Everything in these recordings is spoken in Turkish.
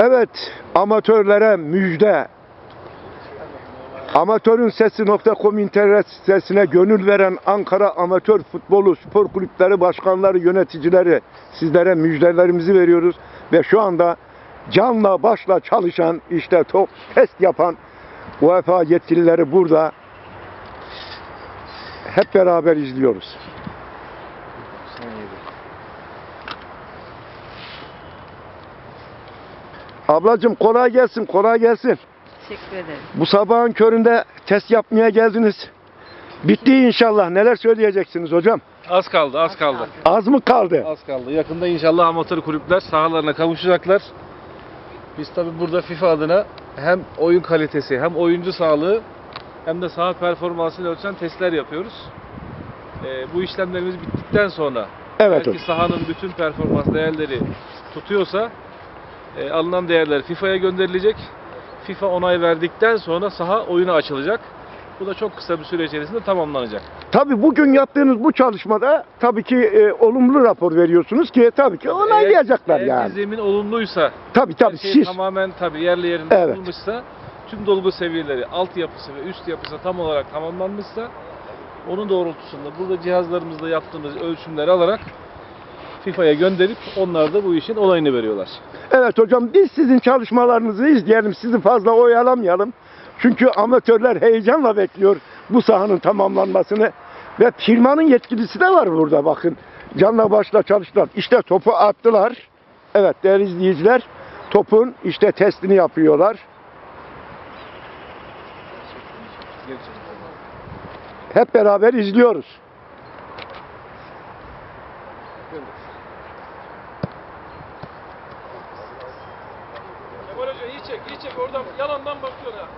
Evet, amatörlere müjde. Amatörün Sesi.com internet sitesine gönül veren Ankara Amatör Futbolu Spor Kulüpleri Başkanları, yöneticileri sizlere müjdelerimizi veriyoruz. Ve şu anda canla başla çalışan, işte top test yapan UEFA yetkilileri burada hep beraber izliyoruz. Ablacım kolay gelsin, kolay gelsin. Teşekkür ederim. Bu sabahın köründe test yapmaya geldiniz. Bitti inşallah. Neler söyleyeceksiniz hocam? Az kaldı, az kaldı. Az mı kaldı? Az kaldı. Yakında inşallah amatör kulüpler sahalarına kavuşacaklar. Biz tabi burada FIFA adına hem oyun kalitesi, hem oyuncu sağlığı, hem de saha performansını ölçen testler yapıyoruz. Ee, bu işlemlerimiz bittikten sonra Evet belki hocam. sahanın bütün performans değerleri tutuyorsa e, alınan değerler FIFA'ya gönderilecek. FIFA onay verdikten sonra saha oyuna açılacak. Bu da çok kısa bir süre içerisinde tamamlanacak. Tabii bugün yaptığınız bu çalışmada tabii ki e, olumlu rapor veriyorsunuz ki tabii ki onaylayacaklar eğer, yani. Eğer zemin olumluysa, Tabii tabii şey siz. tamamen tabii yerli yerinde Evet. yapılmışsa, tüm dolgu seviyeleri, altyapısı ve üst yapısı tam olarak tamamlanmışsa, onun doğrultusunda burada cihazlarımızda yaptığımız ölçümleri alarak FIFA'ya gönderip onlar da bu işin olayını veriyorlar. Evet hocam biz sizin çalışmalarınızı izleyelim. Sizi fazla oyalamayalım. Çünkü amatörler heyecanla bekliyor bu sahanın tamamlanmasını. Ve firmanın yetkilisi de var burada bakın. Canla başla çalıştılar. İşte topu attılar. Evet değerli izleyiciler. Topun işte testini yapıyorlar. Hep beraber izliyoruz. Kemal iyi çek, iyi çek. Oradan yalandan bakıyorsun ha.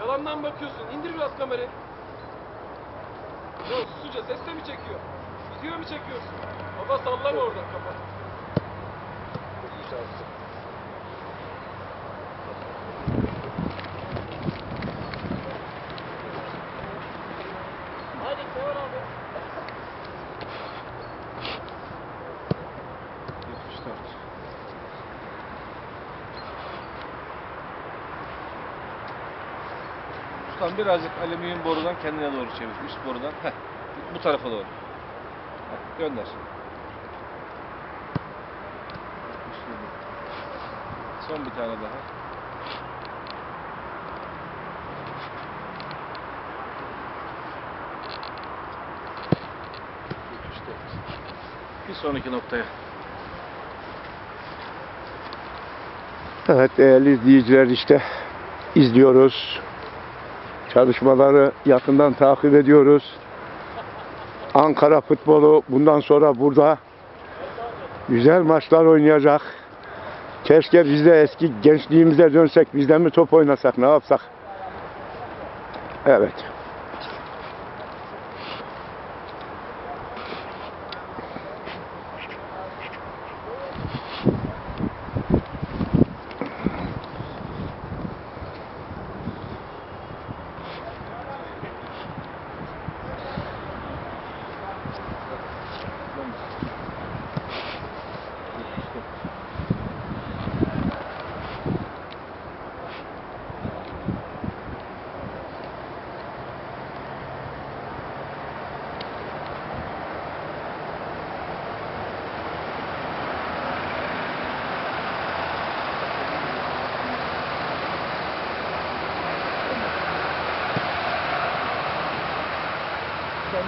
Yalandan bakıyorsun. İndir biraz kamerayı. Ya susuca ses de mi çekiyor? Video mu çekiyorsun? Baba sallama oradan kapat. Hadi Ustam birazcık alüminyum borudan kendine doğru çevir. Üst borudan. Heh. Bu tarafa doğru. Heh, gönder. Son bir tane daha. Bir sonraki noktaya. Evet değerli izleyiciler işte izliyoruz. Çalışmaları yakından takip ediyoruz. Ankara futbolu bundan sonra burada güzel maçlar oynayacak. Keşke biz de eski gençliğimize dönsek, biz de mi top oynasak, ne yapsak? Evet.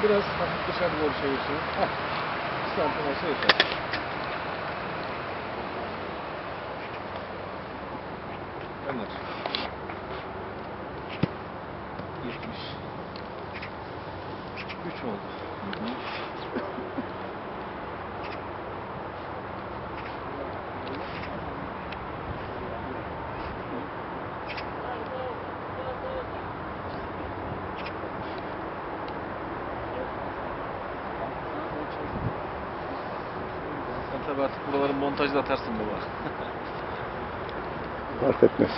Biraz hafif dışarı doğru çevirsin. Heh. Bir santim olsa yeter. Gönder. 70. 3 oldu. Sen tabii artık buraların montajını atarsın baba. Fark etmez.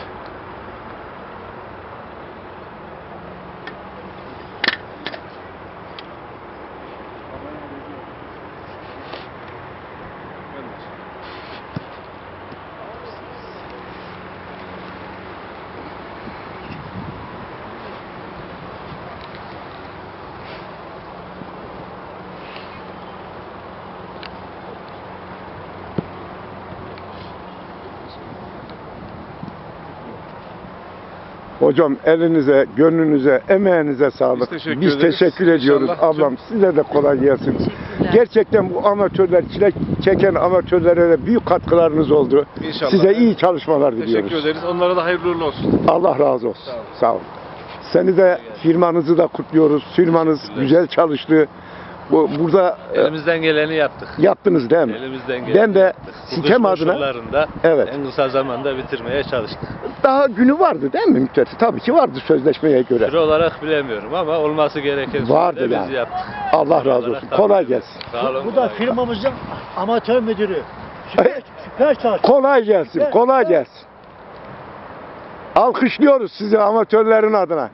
Gönder. Hocam elinize, gönlünüze, emeğinize sağlık. Biz teşekkür Biz ederiz. teşekkür ediyoruz İnşallah ablam. Size de kolay gelsin. Gerçekten bu amatörler, çilek çeken amatörlere de büyük katkılarınız oldu. İnşallah. Size iyi çalışmalar diliyoruz. Teşekkür ederiz. Onlara da hayırlı uğurlu olsun. Allah razı olsun. Sağ olun. Sağ olun. Seni de firmanızı da kutluyoruz. Firmanız güzel çalıştı. Bu, burada e, Elimizden geleni yaptık. yaptınız değil mi? Elimizden geleni Ben de yaptık. Sitem adına Evet. en kısa zamanda bitirmeye çalıştık. daha günü vardı değil mi müddeti? Tabii ki vardı sözleşmeye göre. Süre olarak bilemiyorum ama olması gereken Vardı yani. biz yaptık. Allah razı olsun. Kolay gelsin. Sağ olun. Bu da firmamızın amatör müdürü. Süper, süper çalışıyor. Kolay gelsin. Kolay gelsin. Alkışlıyoruz sizi amatörlerin adına.